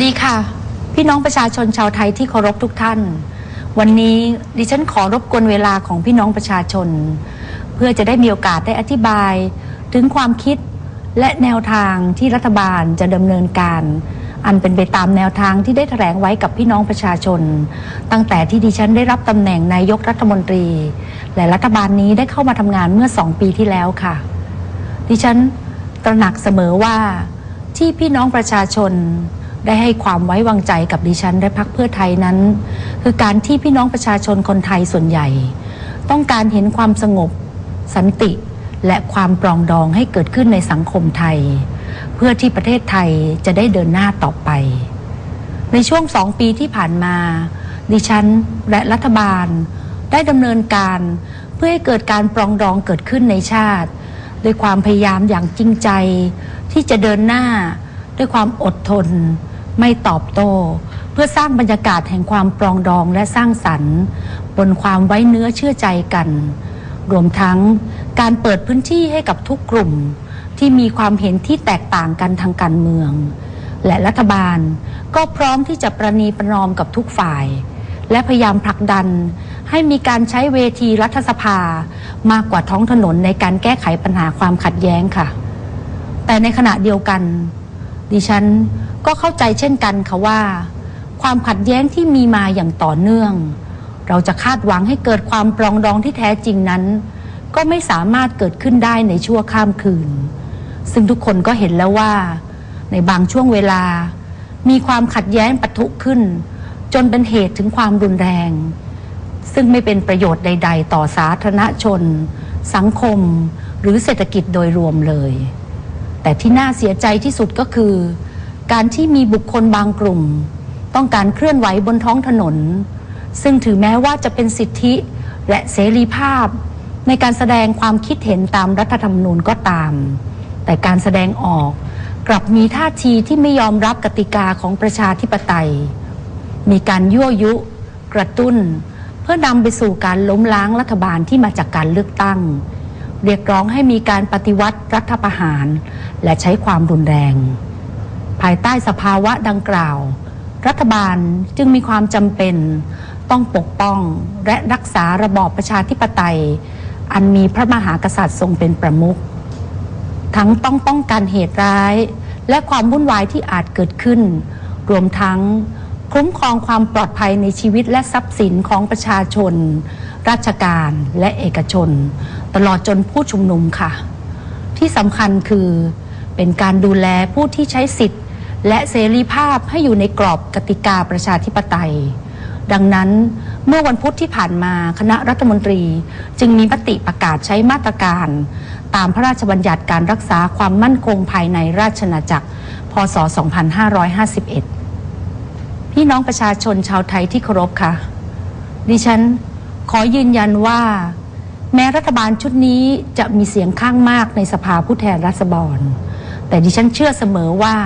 สดีค่ะ พี่น้องประชาชนชาวไทยที่เคารพทุกท่าน วันนี้ดิฉันขอรบกวนเวลาของพี่น้องประชาชน เพื่อจะได้มีโอกาสได้อธิบาย ถึงความคิดและแนวทางที่รัฐบาลจะดำเนินการ อันเป็นไปตามแนวทางที่ได้แถลงไว้กับพี่น้องประชาชน ตั้งแต่ที่ดิฉันได้รับตำแหน่งนายกรัฐมนตรี และรัฐบาลนี้ได้เข้ามาทำงานเมื่อสองปีที่แล้วค่ะ ดิฉันตระหนักเสมอว่าที่พี่น้องประชาชน ได้ให้ความไว้วางใจกับดิฉันและพรรคเพื่อไทยนั้น คือการที่พี่น้องประชาชนคนไทยส่วนใหญ่ ต้องการเห็นความสงบ สันติ และความปรองดองให้เกิดขึ้นในสังคมไทย เพื่อที่ประเทศไทยจะได้เดินหน้าต่อไป ในช่วงสองปีที่ผ่านมา ดิฉันและรัฐบาล ได้ดำเนินการเพื่อให้เกิดการปรองดองเกิดขึ้นในชาติด้วยความพยายามอย่างจริงใจ ที่จะเดินหน้าด้วยความอดทน ไม่ตอบโต้ เพื่อสร้างบรรยากาศแห่งความปรองดองและสร้างสรรค์ บนความไว้เนื้อเชื่อใจกัน รวมทั้งการเปิดพื้นที่ให้กับทุกกลุ่ม ที่มีความเห็นที่แตกต่างกันทางการเมือง และรัฐบาลก็พร้อมที่จะประนีประนอมกับทุกฝ่าย และพยายามผลักดันให้มีการใช้เวทีรัฐสภามากกว่าท้องถนนในการแก้ไขปัญหาความขัดแย้งค่ะ แต่ในขณะเดียวกัน ดิฉัน ก็เข้าใจเช่นกันค่ะว่า ความขัดแย้งที่มีมาอย่างต่อเนื่อง เราจะคาดหวังให้เกิดความปรองดองที่แท้จริงนั้น ก็ไม่สามารถเกิดขึ้นได้ในชั่วข้ามคืน ซึ่งทุกคนก็เห็นแล้วว่า ในบางช่วงเวลา มีความขัดแย้งปะทุขึ้น จนเป็นเหตุถึงความรุนแรง ซึ่งไม่เป็นประโยชน์ใด ๆ ต่อสาธารณชน สังคม หรือเศรษฐกิจโดยรวมเลย แต่ที่น่าเสียใจที่สุดก็คือ การที่มีบุคคลบางกลุ่ม ต้องการเคลื่อนไหวบนท้องถนน ซึ่งถือแม้ว่าจะเป็นสิทธิและเสรีภาพ ในการแสดงความคิดเห็นตามรัฐธรรมนูญก็ตาม แต่การแสดงออกกลับมีท่าทีที่ไม่ยอมรับกติกาของประชาธิปไตย มีการยั่วยุ กระตุ้น เพื่อนำไปสู่การล้มล้างรัฐบาลที่มาจากการเลือกตั้ง เรียกร้องให้มีการปฏิวัติรัฐประหาร และใช้ความรุนแรง ภายใต้สภาวะดังกล่าว รัฐบาลจึงมีความจำเป็นต้องปกป้องและรักษาระบอบประชาธิปไตย อันมีพระมหากษัตริย์ทรงเป็นประมุขทั้งต้องป้องกันเหตุร้าย และความวุ่นวายที่อาจเกิดขึ้น รวมทั้งคุ้มครองความปลอดภัยในชีวิตและทรัพย์สินของประชาชน ราชการและเอกชน ตลอดจนผู้ชุมนุมค่ะ ที่สำคัญคือเป็นการดูแลผู้ที่ใช้สิทธิ์ และเสรีภาพให้อยู่ในกรอบกติกาประชาธิปไตย ดังนั้นเมื่อวันพุธที่ผ่านมาคณะรัฐมนตรีจึงมีมติประกาศใช้มาตรการ ตามพระราชบัญญัติการรักษาความมั่นคงภายในราชอาณาจักร พศ 2551 พี่น้องประชาชนชาวไทยที่เคารพค่ะ ดิฉันขอยืนยันว่า แม้รัฐบาลชุดนี้จะมีเสียงข้างมากในสภาผู้แทนราษฎร แต่ดิฉันเชื่อเสมอว่า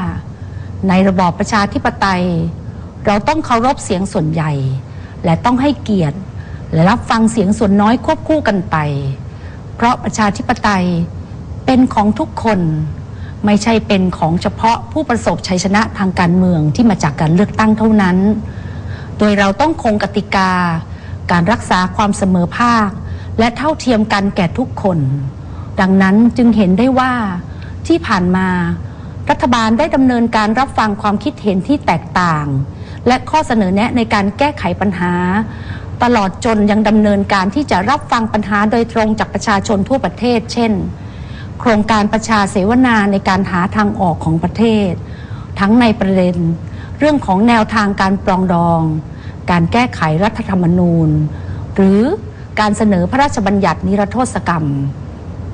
ในระบอบประชาธิปไตย เราต้องเคารพเสียงส่วนใหญ่ และต้องให้เกียรติ และรับฟังเสียงส่วนน้อยควบคู่กันไป เพราะประชาธิปไตยเป็นของทุกคนไม่ใช่เป็นของเฉพาะผู้ประสบชัยชนะทางการเมืองที่มาจากการเลือกตั้งเท่านั้น โดยเราต้องคงกติกา การรักษาความเสมอภาค และเท่าเทียมกันแก่ทุกคน ดังนั้นจึงเห็นได้ว่าที่ผ่านมา รัฐบาลได้ดำเนินการรับฟังความคิดเห็นที่แตกต่าง และข้อเสนอแนะในการแก้ไขปัญหา ตลอดจนยังดำเนินการที่จะรับฟังปัญหาโดยตรงจากประชาชนทั่วประเทศ เช่น โครงการประชาเสวนาในการหาทางออกของประเทศ ทั้งในประเด็น เรื่องของแนวทางการปรองดอง การแก้ไขรัฐธรรมนูญ หรือการเสนอพระราชบัญญัตินิรโทษกรรม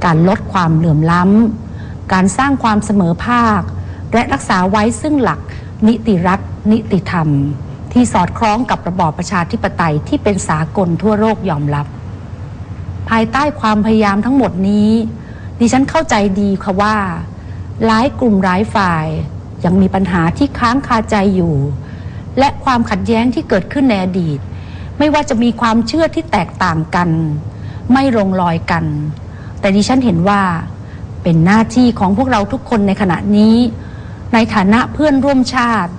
การลดความเหลื่อมล้ำ การสร้างความเสมอภาค และรักษาไว้ซึ่งหลักนิติรัฐ นิติธรรม ที่สอดคล้องกับระบอบประชาธิปไตยที่เป็นสากลทั่วโลกยอมรับ ภายใต้ความพยายามทั้งหมดนี้ ดิฉันเข้าใจดีค่ะว่า หลายกลุ่มหลายฝ่ายยังมีปัญหาที่ค้างคาใจอยู่ และความขัดแย้งที่เกิดขึ้นในอดีต ไม่ว่าจะมีความเชื่อที่แตกต่างกัน ไม่ลงรอยกัน แต่ดิฉันเห็นว่า เป็นหน้าที่ของพวกเราทุกคนในขณะนี้ ในฐานะเพื่อนร่วมชาติ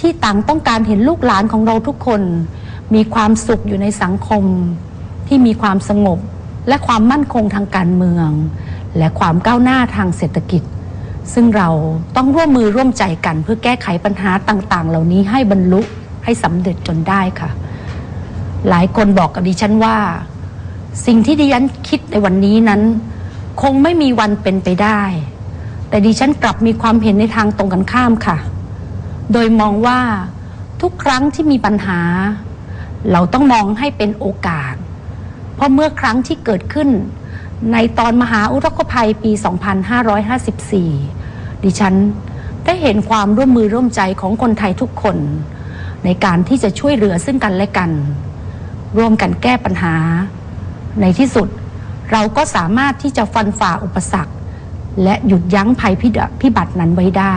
ที่ต่างต้องการเห็นลูกหลานของเราทุกคน มีความสุขอยู่ในสังคม ที่มีความสงบและความมั่นคงทางการเมือง และความก้าวหน้าทางเศรษฐกิจ ซึ่งเราต้องร่วมมือร่วมใจกัน เพื่อแก้ไขปัญหาต่าง ๆ เหล่านี้ให้บรรลุให้สำเร็จจนได้ค่ะ หลายคนบอกกับดิฉันว่า สิ่งที่ดิฉันคิดในวันนี้นั้น คงไม่มีวันเป็นไปได้ แต่ดิฉันกลับมีความเห็นในทางตรงกันข้ามค่ะ โดยมองว่าทุกครั้งที่มีปัญหา เราต้องมองให้เป็นโอกาส เพราะเมื่อครั้งที่เกิดขึ้น ในตอนมหาอุทกภัยปี 2554 ดิฉันได้เห็นความร่วมมือร่วมใจของคนไทยทุกคน ในการที่จะช่วยเหลือซึ่งกันและกัน ร่วมกันแก้ปัญหา ในที่สุด เราก็สามารถที่จะฟันฝ่าอุปสรรค และหยุดยั้งภัยพิบัตินั้นไว้ได้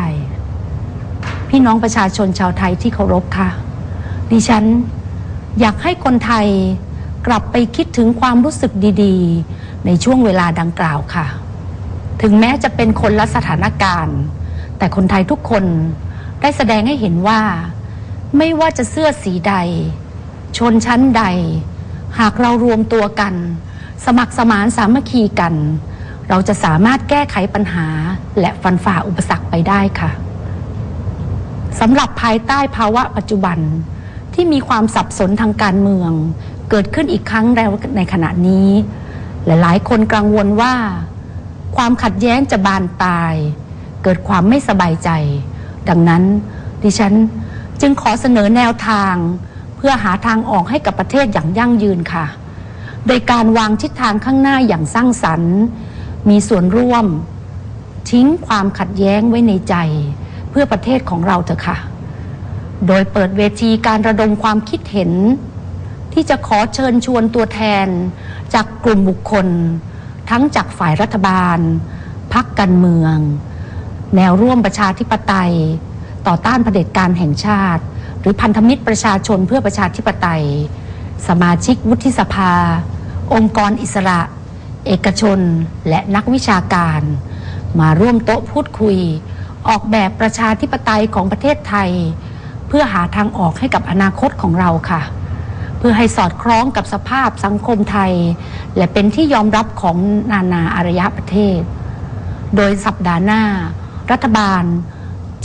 พี่น้องประชาชนชาวไทยที่เคารพค่ะ ดิฉันอยากให้คนไทยกลับไปคิดถึงความรู้สึกดีๆ ในช่วงเวลาดังกล่าวค่ะ ถึงแม้จะเป็นคนละสถานการณ์ แต่คนไทยทุกคนได้แสดงให้เห็นว่า ไม่ว่าจะเสื้อสีใด ชนชั้นใด หากเรารวมตัวกัน สมัครสมานสามัคคีกัน เราจะสามารถแก้ไขปัญหาและฟันฝ่าอุปสรรคไปได้ค่ะสำหรับภายใต้ภาวะปัจจุบันที่มีความสับสนทางการเมือง เกิดขึ้นอีกครั้งแล้วในขณะนี้ หลายๆ คนกังวลว่า ความขัดแย้งจะบานปลาย เกิดความไม่สบายใจ ดังนั้นดิฉันจึงขอเสนอแนวทาง เพื่อหาทางออกให้กับประเทศอย่างยั่งยืนค่ะ โดยการวางทิศทางข้างหน้าอย่างสร้างสรรค์ มีส่วนร่วม ทิ้งความขัดแย้งไว้ในใจ เพื่อประเทศของเราเถอะค่ะ โดยเปิดเวทีการระดมความคิดเห็น ที่จะขอเชิญชวนตัวแทน จากกลุ่มบุคคล ทั้งจากฝ่ายรัฐบาลพักการเมือง แนวร่วมประชาธิปไตย ต่อต้านเผด็จการแห่งชาติ หรือพันธมิตรประชาชนเพื่อประชาธิปไตย สมาชิกวุฒิสภา องค์กรอิสระ เอกชน และนักวิชาการ มาร่วมโต๊ะพูดคุย ออกแบบประชาธิปไตยของประเทศไทย เพื่อหาทางออกให้กับอนาคตของเราค่ะ เพื่อให้สอดคล้องกับสภาพสังคมไทย และเป็นที่ยอมรับของนานาอารยประเทศ โดยสัปดาห์หน้า รัฐบาล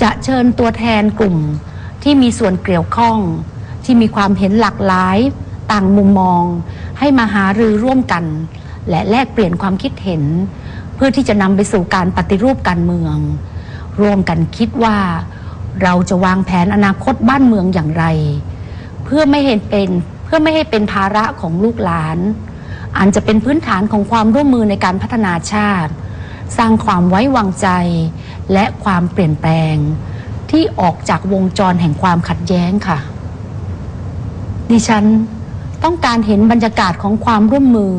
จะเชิญตัวแทนกลุ่มที่มีส่วนเกี่ยวข้องที่มีความเห็นหลากหลาย ต่างมุมมอง ให้มาหารือร่วมกัน และแลกเปลี่ยนความคิดเห็น เพื่อที่จะนำไปสู่การปฏิรูปการเมือง ร่วมกันคิดว่า เราจะวางแผนอนาคตบ้านเมืองอย่างไร เพื่อไม่เห็นเป็นเพื่อไม่ให้เป็นภาระของลูกหลาน อันจะเป็นพื้นฐานของความร่วมมือในการพัฒนาชาติ สร้างความไว้วางใจ และความเปลี่ยนแปลง ที่ออกจากวงจรแห่งความขัดแย้งค่ะ ดิฉัน ต้องการเห็นบรรยากาศของความร่วมมือ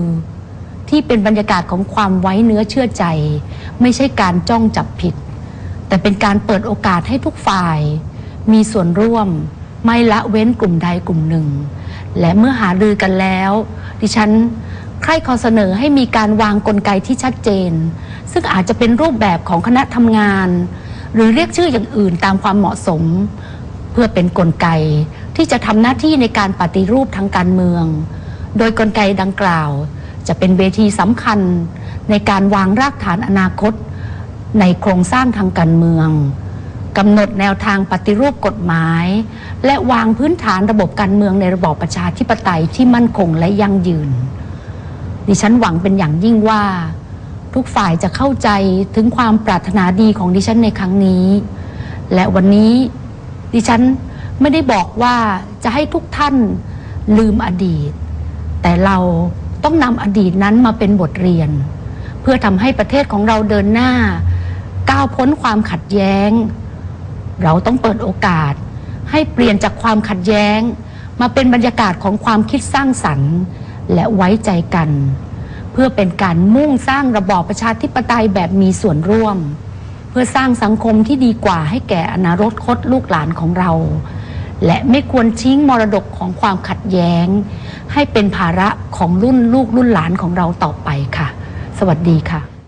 ที่เป็นบรรยากาศของความไว้เนื้อเชื่อใจ ไม่ใช่การจ้องจับผิด แต่เป็นการเปิดโอกาสให้ทุกฝ่าย มีส่วนร่วม ไม่ละเว้นกลุ่มใดกลุ่มหนึ่ง และเมื่อหารือกันแล้ว ดิฉันใคร่ขอเสนอให้มีการวางกลไกที่ชัดเจน ซึ่งอาจจะเป็นรูปแบบของคณะทำงาน หรือเรียกชื่ออย่างอื่นตามความเหมาะสม เพื่อเป็นนกลไก ที่จะทำหน้าที่ในการปฏิรูปทางการเมือง โดยกลไกดังกล่าว จะเป็นเวทีสำคัญในการวางรากฐานอนาคต ในโครงสร้างทางการเมืองกำหนดแนวทางปฏิรูปกฎหมาย และวางพื้นฐานระบบการเมืองในระบอบประชาธิปไตยที่มั่นคงและยั่งยืน ดิฉันหวังเป็นอย่างยิ่งว่า ทุกฝ่ายจะเข้าใจถึงความปรารถนาดีของดิฉันในครั้งนี้ และวันนี้ดิฉัน ไม่ได้บอกว่าจะให้ทุกท่านลืมอดีต แต่เราต้องนำอดีตนั้นมาเป็นบทเรียน เพื่อทำให้ประเทศของเราเดินหน้า ก้าวพ้นความขัดแย้ง เราต้องเปิดโอกาส ให้เปลี่ยนจากความขัดแย้ง มาเป็นบรรยากาศของความคิดสร้างสรรค์ และไว้ใจกัน เพื่อเป็นการมุ่งสร้างระบอบประชาธิปไตยแบบมีส่วนร่วม เพื่อสร้างสังคมที่ดีกว่าให้แก่อนาคตลูกหลานของเรา และไม่ควรทิ้งมรดกของความขัดแย้ง ให้เป็นภาระของรุ่นลูกรุ่นหลานของเราต่อไปค่ะ สวัสดีค่ะ